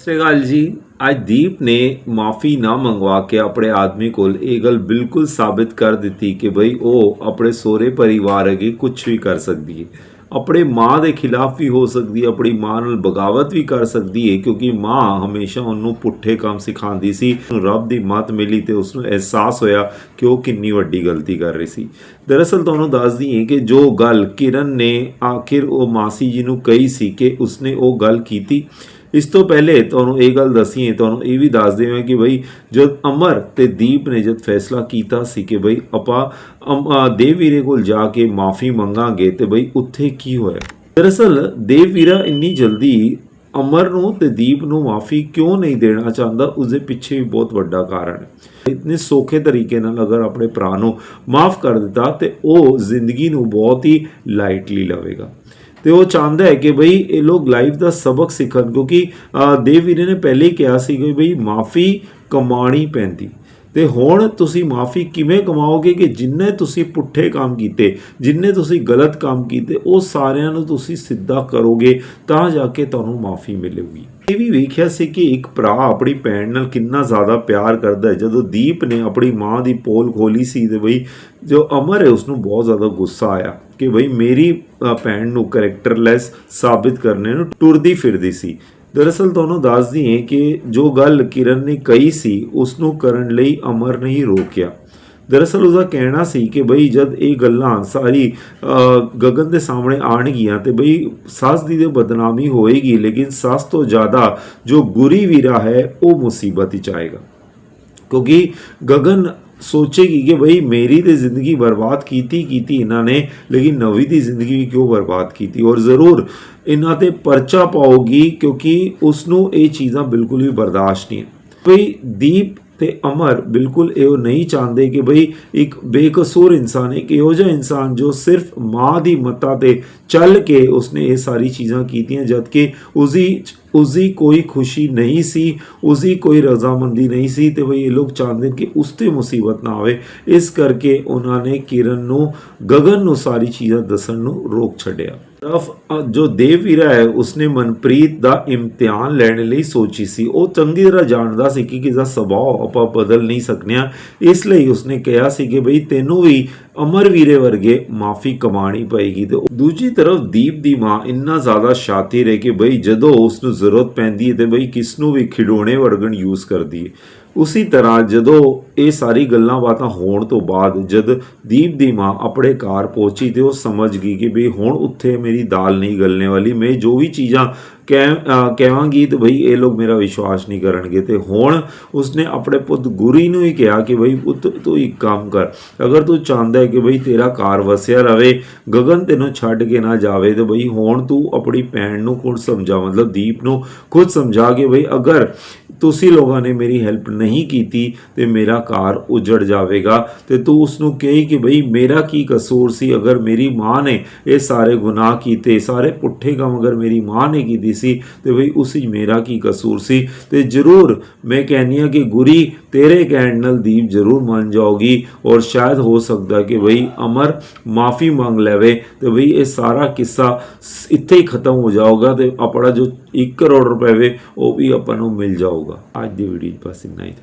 ਸਤਿ ਸ਼੍ਰੀ ਅਕਾਲ ਜੀ। ਅੱਜ ਦੀਪ ਨੇ ਮਾਫੀ ਨਾ ਮੰਗਵਾ ਕੇ ਆਪਣੇ ਆਦਮੀ ਕੋਲ ਇਹ ਗੱਲ ਬਿਲਕੁਲ ਸਾਬਿਤ ਕਰ ਦਿੱਤੀ ਕਿ ਭਈ ਉਹ ਆਪਣੇ ਸਹੁਰੇ ਪਰਿਵਾਰ ਅਗੇ ਕੁਝ ਵੀ ਕਰ ਸਕਦੀ ਹੈ ਆਪਣੇ ਮਾਂ ਦੇ ਖਿਲਾਫ ਵੀ ਹੋ ਸਕਦੀ ਹੈ ਆਪਣੀ ਮਾਂ ਨਾਲ ਬਗਾਵਤ ਵੀ ਕਰ ਸਕਦੀ ਹੈ ਕਿਉਂਕਿ ਮਾਂ ਹਮੇਸ਼ਾ ਉਹਨੂੰ ਪੁੱਠੇ ਕੰਮ ਸਿਖਾਉਂਦੀ ਸੀ ਰੱਬ ਦੀ ਮੱਤ ਮਿਲੀ ਤੇ ਉਸ ਨੂੰ ਅਹਿਸਾਸ ਹੋਇਆ ਕਿ ਉਹ ਕਿੰਨੀ ਵੱਡੀ ਗਲਤੀ ਕਰ ਰਹੀ ਸੀ। ਦਰਅਸਲ ਤੁਹਾਨੂੰ ਦੱਸਦੀ ਹਾਂ ਕਿ ਜੋ ਗੱਲ ਕਿਰਨ ਨੇ ਆਖਿਰ ਉਹ ਮਾਸੀ ਜੀ ਨੂੰ ਕਹੀ ਸੀ ਕਿ ਉਸਨੇ ਉਹ ਗੱਲ ਕੀਤੀ ਇਸ ਤੋਂ ਪਹਿਲੇ ਤੁਹਾਨੂੰ ਇਹ ਗੱਲ ਦਸੀਏ, ਤੁਹਾਨੂੰ ਇਹ ਵੀ ਦੱਸ ਦੇਵਾਂ ਕਿ ਬਈ ਜਦ ਅਮਰ ਤੇ ਦੀਪ ਨੇ ਜਦ ਫੈਸਲਾ ਕੀਤਾ ਸੀ ਕਿ ਬਈ ਆਪਾਂ ਅਮ- ਦੇਵ ਵੀਰੇ ਕੋਲ ਜਾ ਕੇ ਮਾਫੀ ਮੰਗਾਂਗੇ ਤੇ ਬਈ ਉੱਥੇ ਕੀ ਹੋਇਆ? ਦਰਅਸਲ ਦੇਵ ਵੀਰਾ ਇੰਨੀ ਜਲਦੀ ਅਮਰ ਨੂੰ ਤੇ ਦੀਪ ਨੂੰ ਮਾਫੀ ਕਿਉਂ ਨਹੀਂ ਦੇਣਾ ਚਾਹੁੰਦਾ ਉਸ ਦੇ ਪਿੱਛੇ ਵੀ ਬਹੁਤ ਵੱਡਾ ਕਾਰਨ ਹੈ। ਇਤਨੇ ਸੌਖੇ ਤਰੀਕੇ ਨਾਲ ਅਗਰ ਆਪਣੇ ਭਰਾ ਨੂੰ ਮਾਫ ਕਰ ਦਿੱਤਾ ਤੇ ਉਹ ਜ਼ਿੰਦਗੀ ਨੂੰ ਬਹੁਤ ਹੀ ਲਾਈਟਲੀ ਲਵੇਗਾ। ਤੇ ਉਹ ਚਾਹੁੰਦਾ ਹੈ ਕਿ ਬਈ ਇਹ ਲੋਕ ਲਾਈਫ ਦਾ ਸਬਕ ਸਿੱਖਣ ਕਿਉਂਕਿ ਅਹ, ਦੇਵ ਵੀਰੇ ਨੇ ਪਹਿਲੇ ਹੀ ਕਿਹਾ ਸੀ ਕਿ ਬਈ ਮਾਫੀ ਕਮਾਣੀ ਪੈਂਦੀ। ਤੇ ਹੁਣ ਤੁਸੀਂ ਮਾਫੀ ਕਿਵੇਂ ਕਮਾਓਗੇ ਕਿ ਜਿੰਨੇ ਤੁਸੀਂ ਪੁੱਠੇ ਕੰਮ ਕੀਤੇ ਜਿੰਨੇ ਤੁਸੀਂ ਗਲਤ ਕੰਮ ਕੀਤੇ ਉਹ ਸਾਰਿਆਂ ਨੂੰ ਤੁਸੀਂ ਸਿੱਧਾ ਕਰੋਗੇ ਤਾਂ ਜਾ ਕੇ ਤੁਹਾਨੂੰ ਮਾਫੀ ਮਿਲੇਗੀ। ਇਹ ਵੀ ਵੇਖਿਆ ਸੀ ਕਿ ਇੱਕ ਭਰਾ ਆਪਣੀ ਭੈਣ ਨਾਲ ਕਿੰਨਾ ਜ਼ਿਆਦਾ ਪਿਆਰ ਕਰਦਾ ਹੈ। ਜਦੋਂ ਦੀਪ ਨੇ ਆਪਣੀ ਮਾਂ ਦੀ ਪੋਲ ਖੋਲੀ ਸੀ ਤੇ ਬਈ ਜੋ ਅਮਰ ਹੈ ਉਸ ਨੂੰ ਬਹੁਤ ਜ਼ਿਆਦਾ ਗੁੱਸਾ ਆਇਆ ਕਿ ਬਈ ਮੇਰੀ ਭੈਣ ਨੂੰ ਕੈਰੈਕਟਰਲੈਸ ਸਾਬਿਤ ਕਰਨੇ ਨੂੰ ਟੁਰਦੀ ਫਿਰਦੀ ਸੀ। ਦਰਅਸਲ ਤੁਹਾਨੂੰ ਦੱਸਦੀ ਹਾਂ ਕਿ ਜੋ ਗੱਲ ਕਿਰਨ ਨੇ ਕਹੀ ਸੀ ਉਸ ਨੂੰ ਕਰਨ ਲਈ ਅਮਰ ਨੇ ਹੀ ਰੋਕਿਆ। ਦਰਅਸਲ ਉਹਦਾ ਕਹਿਣਾ ਸੀ ਕਿ ਬਈ ਜਦ ਇਹ ਗੱਲਾਂ ਸਾਰੀ ਗਗਨ ਦੇ ਸਾਹਮਣੇ ਆਣਗੀਆਂ ਤੇ ਬਈ ਸੱਸ ਦੀ ਤੇ ਬਦਨਾਮੀ ਹੋਏਗੀ, ਲੇਕਿਨ ਸੱਸ ਤੋਂ ਜ਼ਿਆਦਾ ਜੋ ਗੁਰੀ ਵੀਰਾ ਹੈ, ਉਹ ਮੁਸੀਬਤ ਵਿੱਚ ਆਏਗਾ ਕਿਉਂਕਿ ਗਗਨ ਸੋਚੇਗੀ ਕਿ ਬਈ ਮੇਰੀ ਤੇ ਜ਼ਿੰਦਗੀ ਬਰਬਾਦ ਕੀਤੀ ਕੀਤੀ ਇਹਨਾਂ ਨੇ, ਲੇਕਿਨ ਨਵੀਂ ਦੀ ਜ਼ਿੰਦਗੀ ਵੀ ਕਿਉਂ ਬਰਬਾਦ ਕੀਤੀ? ਔਰ ਜ਼ਰੂਰ ਇਹਨਾਂ ਤੇ ਪਰਚਾ ਪਾਉਗੀ ਕਿਉਂਕਿ ਉਸ ਨੂੰ ਇਹ ਚੀਜ਼ਾਂ ਬਿਲਕੁਲ ਵੀ ਬਰਦਾਸ਼ਤ ਨਹੀਂ ਹੈ ਬਈ ਦੀਪ ਤੇ ਅਮਰ ਬਿਲਕੁਲ ਇਹ ਨਹੀਂ ਚਾਹੁੰਦੇ ਕਿ ਬਈ ਇੱਕ ਬੇਕਸੂਰ ਇਨਸਾਨ, ਇੱਕ ਇਹੋ ਜਿਹਾ ਇਨਸਾਨ ਜੋ ਸਿਰਫ ਮਾਂ ਦੀ ਮੱਤਾਂ ਤੇ ਚੱਲ ਕੇ ਉਸਨੇ ਇਹ ਸਾਰੀ ਚੀਜ਼ਾਂ ਕੀਤੀਆਂ, ਜਦਕਿ ਉਸਦੀ ਉਸਦੀ ਕੋਈ ਖੁਸ਼ੀ ਨਹੀਂ ਸੀ, ਉਸਦੀ ਕੋਈ ਰਜ਼ਾਮੰਦੀ ਨਹੀਂ ਸੀ ਤੇ ਬਈ ਇਹ ਲੋਕ ਚਾਹੁੰਦੇ ਨੇ ਕਿ ਉਸ ਤੇ ਮੁਸੀਬਤ ਨਾ ਆਵੇ। ਇਸ ਕਰਕੇ ਉਹਨਾਂ ਨੇ ਕਿਰਨ ਨੂੰ, ਗਗਨ ਨੂੰ ਸਾਰੀ ਚੀਜ਼ਾਂ ਦੱਸਣ ਨੂੰ ਰੋਕ ਛੱਡਿਆ। ਤਰਫ ਜੋ ਦੇਵ ਵੀਰਾ ਹੈ, ਉਸਨੇ ਮਨਪ੍ਰੀਤ ਦਾ ਇਮਤਿਹਾਨ ਲੈਣ ਲਈ ਸੋਚੀ ਸੀ। ਉਹ ਚੰਗੀ ਤਰ੍ਹਾਂ ਜਾਣਦਾ ਸੀ ਕਿ ਕਿਸਦਾ ਸੁਭਾਅ ਆਪਾਂ ਬਦਲ ਨਹੀਂ ਸਕਨਿਆ। ਇਸ ਲਈ ਉਸਨੇ ਕਿਹਾ ਸੀ ਕਿ ਬਈ ਤੈਨੂੰ ਵੀ ਅਮਰ ਵੀਰੇ ਵਰਗੇ ਮਾਫੀ ਕਮਾਣੀ ਪਏਗੀ ਤੇ ਦੂਜੀ ਤਰਫ ਦੀਪ ਦੀ ਮਾਂ ਇੰਨਾ ਜ਼ਿਆਦਾ ਸ਼ਾਤਿਰ ਹੈ ਕਿ ਬਈ ਜਦੋਂ ਉਸ ਨੂੰ ਜ਼ਰੂਰਤ ਪੈਂਦੀ ਹੈ ਤੇ ਬਈ ਕਿਸ ਨੂੰ ਵੀ ਖਿਡੌਣੇ ਵਰਗਣ ਯੂਜ਼ ਕਰਦੀ ਹੈ। ਉਸੀ ਤਰ੍ਹਾਂ ਜਦੋਂ ਇਹ ਸਾਰੀ ਗੱਲਾਂ ਬਾਤਾਂ ਹੋਣ ਤੋਂ ਬਾਅਦ ਜਦ ਦੀਪ ਦੀ ਮਾਂ ਆਪਣੇ ਘਰ ਪਹੁੰਚੀ ਤੇ ਉਹ ਸਮਝ ਗਈ ਕਿ ਵੀ ਹੁਣ ਉੱਥੇ ਮੇਰੀ ਦਾਲ ਨਹੀਂ ਗਲਣੇ ਵਾਲੀ, ਮੈਂ ਜੋ ਵੀ ਚੀਜ਼ਾਂ ਕਹਿ, ਅਹ ਕਹਾਂਗੀ ਤੇ ਭਈ ਇਹ ਲੋਕ ਮੇਰਾ ਵਿਸ਼ਵਾਸ ਨਹੀਂ ਕਰਨਗੇ। ਤੇ ਹੁਣ ਉਸਨੇ ਆਪਣੇ ਪੁੱਤ ਗੁਰੀ ਨੂੰ ਹੀ ਕਿਹਾ ਕਿ ਭਈ ਪੁੱਤ ਤੂੰ ਇੱਕ ਕੰਮ ਕਰ, ਅਗਰ ਤੂੰ ਚਾਹੁੰਦਾ ਹੈ ਕਿ ਭਈ ਤੇਰਾ ਘਰ ਵਸਿਆ ਰਵੇ, ਗਗਨ ਤੈਨੂੰ ਛੱਡ ਕੇ ਨਾ ਜਾਵੇ, ਤੇ ਭਈ ਹੁਣ ਤੂੰ ਆਪਣੀ ਭੈਣ ਨੂੰ ਖੁਦ ਸਮਝਾ, ਮਤਲਬ ਦੀਪ ਨੂੰ ਖੁਦ ਸਮਝਾ ਕੇ ਭਈ ਅਗਰ ਤੁਸੀਂ ਲੋਕਾਂ ਨੇ ਮੇਰੀ ਹੈਲਪ ਨਹੀਂ ਕੀਤੀ ਤੇ ਮੇਰਾ ਘਰ ਉਜੜ ਜਾਵੇਗਾ। ਤੇ ਤੂੰ ਉਸ ਨੂੰ ਕਹੀ ਕਿ ਭਈ ਮੇਰਾ ਕੀ ਕਸੂਰ ਸੀ? ਅਗਰ ਮੇਰੀ ਮਾਂ ਨੇ ਇਹ ਸਾਰੇ ਗੁਨਾਹ ਕੀਤੇ, ਸਾਰੇ ਪੁੱਠੇ ਕੰਮ ਅਗਰ ਮੇਰੀ ਮਾਂ ਨੇ ਕੀਤੀ ਸੀ, ਤੇ ਭਈ ਉਸ ਵਿੱਚ ਮੇਰਾ ਕੀ ਕਸੂਰ ਸੀ? ਤੇ ਜ਼ਰੂਰ ਮੈਂ ਕਹਿੰਨੀ ਆ ਕਿ ਗੁਰੀ ਤੇਰੇ ਕਹਿਣ ਨਾਲ ਦੀਪ ਜ਼ਰੂਰ ਮੰਨ ਜਾਊਗੀ ਔਰ ਸ਼ਾਇਦ ਹੋ ਸਕਦਾ ਕਿ ਭਈ ਅਮਰ ਮਾਫੀ ਮੰਗ ਲਵੇ ਤੇ ਭਈ ਇਹ ਸਾਰਾ ਕਿੱਸਾ ਇੱਥੇ ਹੀ ਖਤਮ ਹੋ ਜਾਊਗਾ ਤੇ ਆਪਣਾ ਜੋ 1 ਕਰੋੜ ਰੁਪਏ ਵੇ ਉਹ ਵੀ ਆਪਾਂ ਨੂੰ ਮਿਲ ਜਾਊਗਾ। ਅੱਜ ਦੀ ਵੀਡੀਓ 'ਚ ਬਸ ਇੰਨਾ ਹੀ।